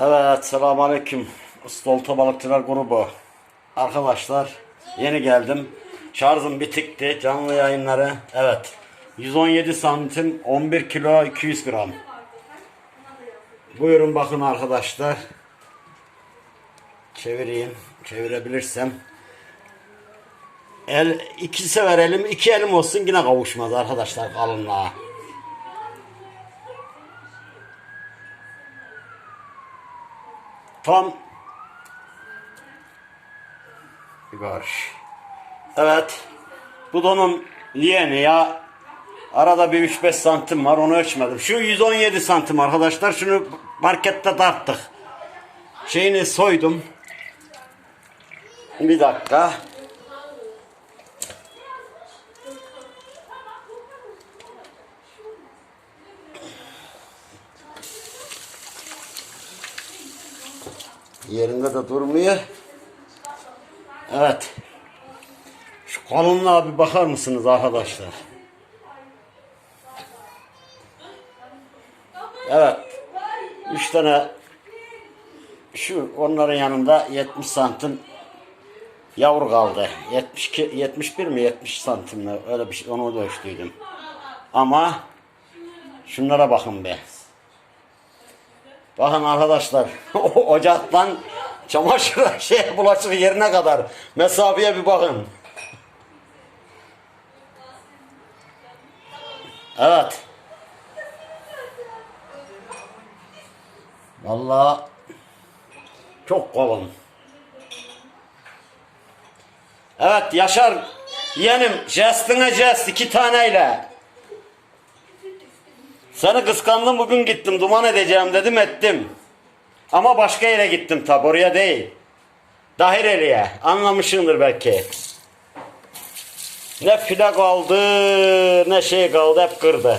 Evet, selamünaleyküm. Stolta Balıkçılar grubu. Arkadaşlar, yeni geldim. Şarjım bitikti. Canlı yayınları. Evet. 117 santim, 11 kilo 200 gram. Buyurun bakın arkadaşlar. Çevireyim. Çevirebilirsem. El iki sever elim, iki elim olsun yine kavuşmaz arkadaşlar kalınlığa. Tam karış. Evet. Bu donun yeğeni ya. Arada bir 3-5 santim var onu ölçmedim. Şu 117 santim arkadaşlar. Şunu markette tarttık. Şeyini soydum. Bir dakika. Yerinde de durmuyor. Evet. Şu kalınlığa bir bakar mısınız arkadaşlar? Evet. Üç tane şu onların yanında 70 santim yavru kaldı. 72 71 mi 70 santim mi öyle bir şey onu da ölçtüydüm. Ama şunlara bakın be. Bakın arkadaşlar ocaktan çamaşır şey bulaşık yerine kadar mesafeye bir bakın. Evet. Vallahi çok kalın. Evet Yaşar yeğenim jestine jest iki taneyle. Seni kıskandım bugün gittim duman edeceğim dedim ettim. Ama başka yere gittim tabi oraya değil. Dahireli'ye anlamışsındır belki. Ne file kaldı ne şey kaldı hep kırdı.